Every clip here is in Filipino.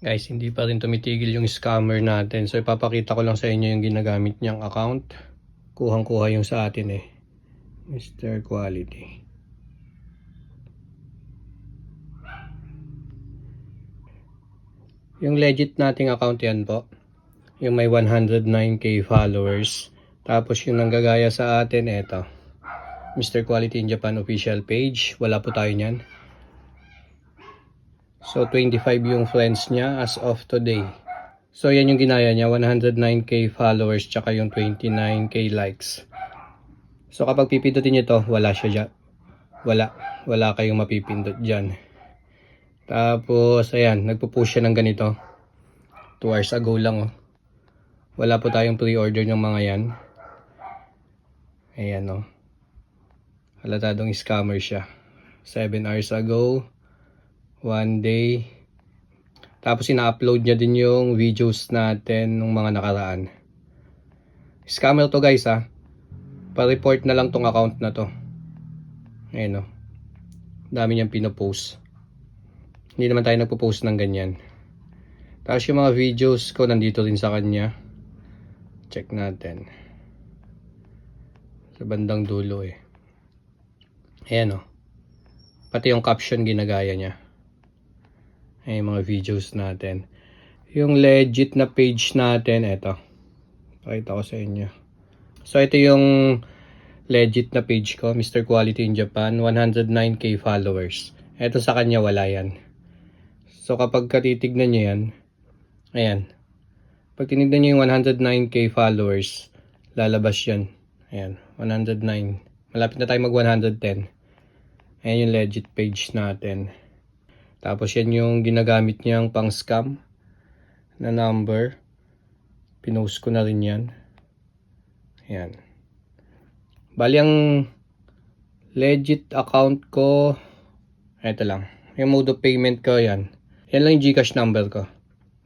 Guys, hindi pa rin tumitigil yung scammer natin. So, ipapakita ko lang sa inyo yung ginagamit niyang account. Kuhang-kuha yung sa atin eh. Mr. Quality. Yung legit nating account yan po. Yung may 109k followers. Tapos yung nanggagaya sa atin, eto. Mr. Quality in Japan official page. Wala po tayo niyan. So, 25 yung friends niya as of today. So, yan yung ginaya niya. 109k followers tsaka yung 29k likes. So, kapag pipindutin niyo to, wala siya dyan. Wala. Wala kayong mapipindot dyan. Tapos, ayan, nagpo-push siya ng ganito. 2 hours ago lang, oh. Wala po tayong pre-order ng mga yan. Ayan, oh. Halatadong scammer siya. 7 hours ago. One day. Tapos ina-upload niya din yung videos natin ng mga nakaraan. Scammer to guys ha. Pa-report na lang tong account na to. Ayan o. Dami niyang pinopost. Hindi naman tayo nagpo-post ng ganyan. Tapos yung mga videos ko nandito rin sa kanya. Check natin. Sa bandang dulo eh. Ayan o. Pati yung caption ginagaya niya. Ayan yung mga videos natin. Yung legit na page natin, eto. Pakita ko sa inyo. So, ito yung legit na page ko, Mr. Quality in Japan, 109k followers. Ito sa kanya, wala yan. So, kapag katitignan nyo yan, ayan. Pag tinignan nyo yung 109k followers, lalabas yan. Ayan, 109. Malapit na tayo mag 110. Ayan yung legit page natin. Tapos yan yung ginagamit niyang pang scam na number. Pinost ko na rin yan. Ayan. Bali ang legit account ko, ito lang. Yung mode of payment ko yan. Yan lang yung Gcash number ko.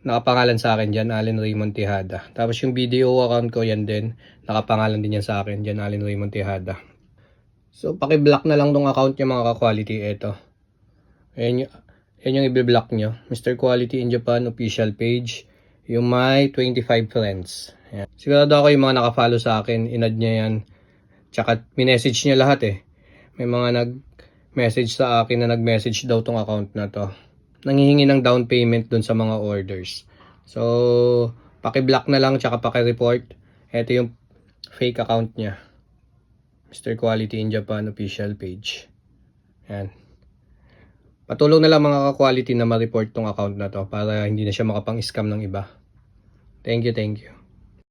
Nakapangalan sa akin dyan, Allen Raymond Tejada. Tapos yung video account ko yan din. Nakapangalan din yan sa akin dyan, Allen Raymond Tejada. So, paki-block na lang tong account niya mga ka-quality. Ito. Ayan yan yung i-block nyo. Mr. Quality in Japan official page. Yung may 25 friends. Ayan. Sigurado ako yung mga nakafollow sa akin. Inad niya yan. Tsaka minessage niya lahat eh. May mga nag-message sa akin na nag-message daw tong account na to. Nangihingi ng down payment dun sa mga orders. So, paki-block na lang tsaka paki-report. Ito yung fake account niya. Mr. Quality in Japan official page. Ayan. Patulong na lang mga ka-quality na ma-report tong account na to para hindi na siya makapang-scam ng iba. Thank you, thank you.